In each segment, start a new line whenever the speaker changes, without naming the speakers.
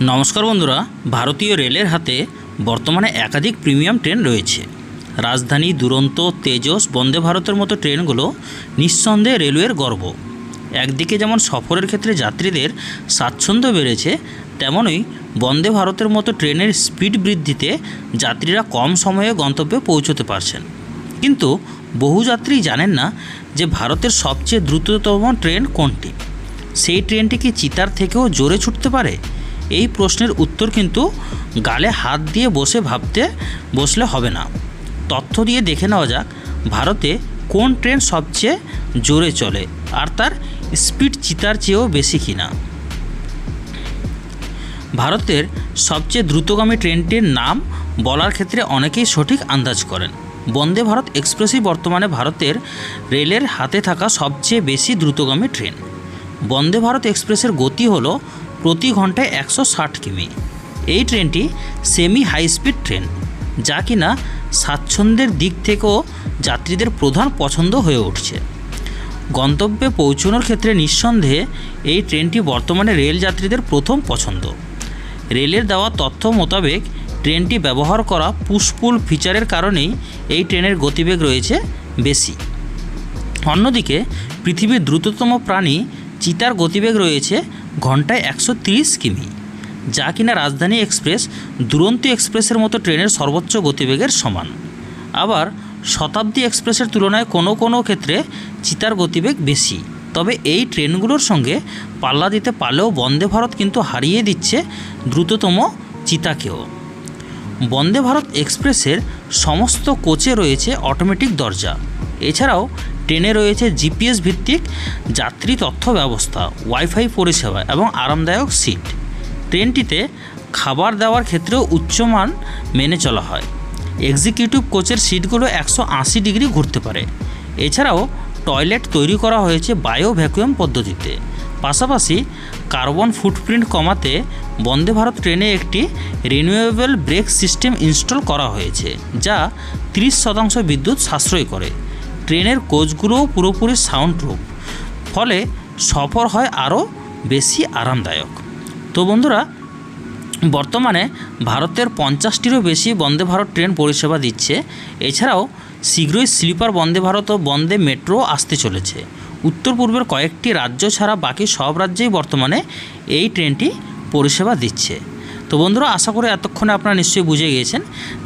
নমস্কার বন্ধুরা, ভারতীয় রেলের হাতে বর্তমানে একাধিক প্রিমিয়াম ট্রেন রয়েছে। রাজধানী দুরন্ত, তেজস, বন্দে ভারতের মতো ট্রেনগুলো নিঃসন্দেহে রেলওয়ের গর্ব। একদিকে যেমন সফরের ক্ষেত্রে যাত্রীদের স্বাচ্ছন্দ্য বেড়েছে, তেমনই বন্দে ভারতের মতো ট্রেনের স্পিড বৃদ্ধিতে যাত্রীরা কম সময়ে গন্তব্যে পৌঁছতে পারছেন। কিন্তু বহু যাত্রী জানেন না যে ভারতের সবচেয়ে দ্রুততম ট্রেন কোনটি। সেই ট্রেনটি কি চিতার থেকেও জোরে ছুটতে পারে? এই প্রশ্নের উত্তর কিন্তু গালে হাত দিয়ে বসে ভাবতে বসলে হবে না। তথ্য দিয়ে দেখে নেওয়া যাক, ভারতে কোন ট্রেন সবচেয়ে জোরে চলে আর তার স্পিড চিতার চেয়েও বেশি কিনা? ভারতের সবচেয়ে দ্রুতগামী ট্রেনটির নাম বলার ক্ষেত্রে অনেকেই সঠিক আন্দাজ করেন। বন্দে ভারত এক্সপ্রেসই বর্তমানে ভারতের রেলের হাতে থাকা সবচেয়ে বেশি দ্রুতগামী ট্রেন। বন্দে ভারত এক্সপ্রেসের গতি হলো প্রতি ঘন্টায় একশো ষাট কিমি। এই ট্রেনটি সেমি হাই স্পিড ট্রেন যা কিনা স্বাচ্ছন্দ্যের দিক থেকেও যাত্রীদের প্রধান পছন্দ হয়ে উঠছে। গন্তব্যে পৌঁছানোর ক্ষেত্রে নিঃসন্দেহে এই ট্রেনটি বর্তমানে রেল যাত্রীদের প্রথম পছন্দ। রেলের দেওয়া তথ্য মোতাবেক ট্রেনটি ব্যবহার করা পুশপুল ফিচারের কারণেই এই ট্রেনের গতিবেগ রয়েছে বেশি। অন্যদিকে, পৃথিবীর দ্রুততম প্রাণী চিতার গতিবেগ রয়েছে ঘন্টায় একশো কিমি, যা কিনা রাজধানী এক্সপ্রেস দুরন্ত এক্সপ্রেসের মতো ট্রেনের সর্বোচ্চ গতিবেগের সমান। আবার শতাব্দী এক্সপ্রেসের তুলনায় কোনো কোনো ক্ষেত্রে চিতার গতিবেগ বেশি, তবে এই ট্রেনগুলোর সঙ্গে পাল্লা দিতে পারলেও বন্দে ভারত কিন্তু হারিয়ে দিচ্ছে দ্রুততম চিতাকেও। বন্দে ভারত এক্সপ্রেসের সমস্ত কোচে রয়েছে অটোমেটিক দরজা। এছাড়াও ট্রেনে রয়েছে জিপিএস ভিত্তিক যাত্রী তথ্য ব্যবস্থা, ওয়াইফাই পরিষেবা এবং আরামদায়ক সিট। ট্রেনটিতে খাবার দেওয়ার ক্ষেত্রেও উচ্চমান মেনে চলা হয়। এক্সিকিউটিভ কোচের সিটগুলো একশো আশি ডিগ্রি ঘুরতে পারে। এছাড়াও টয়লেট তৈরি করা হয়েছে বায়ো ভ্যাকুয়াম পদ্ধতিতে। পাশাপাশি কার্বন ফুটপ্রিন্ট কমাতে বন্দে ভারত ট্রেনে একটি রিনিউয়েবল ব্রেক সিস্টেম ইনস্টল করা হয়েছে, যা তিরিশ শতাংশ বিদ্যুৎ সাশ্রয় করে। ট্রেনের কোচগুলোও পুরোপুরি সাউন্ড প্রুফ ফলে সফর হয় আরও বেশি আরামদায়ক। তো বন্ধুরা, বর্তমানে ভারতের পঞ্চাশটিরও বেশি বন্দে ভারত ট্রেন পরিষেবা দিচ্ছে। এছাড়াও শীঘ্রই স্লিপার বন্দে ভারত ও বন্দে মেট্রো আসতে চলেছে। উত্তর পূর্বের কয়েকটি রাজ্য ছাড়া বাকি সব রাজ্যেই বর্তমানে এই ট্রেনটি পরিষেবা দিচ্ছে। তো বন্ধুরা, আশা করি এতক্ষণে আপনারা নিশ্চয়ই বুঝে গিয়েছেন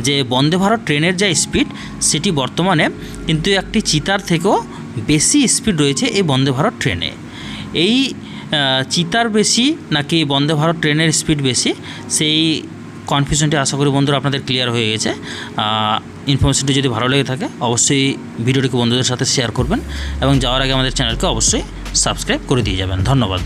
যে বন্দে ভারত ট্রেনের যা স্পিড, সেটি বর্তমানে কিন্তু একটি চিতার থেকেও বেশি স্পিড রয়েছে এই বন্দে ভারত ট্রেনে। এই চিতার বেশি নাকি বন্দে ভারত ট্রেনের স্পিড বেশি, সেই কনফিউশনটি আশা করি বন্ধুরা আপনাদের ক্লিয়ার হয়ে গেছে। ইনফরমেশনটি যদি ভালো লেগে থাকে, অবশ্যই ভিডিওটিকে বন্ধুদের সাথে শেয়ার করবেন এবং যাওয়ার আগে আমাদের চ্যানেলকে অবশ্যই সাবস্ক্রাইব করে দিয়ে যাবেন। ধন্যবাদ।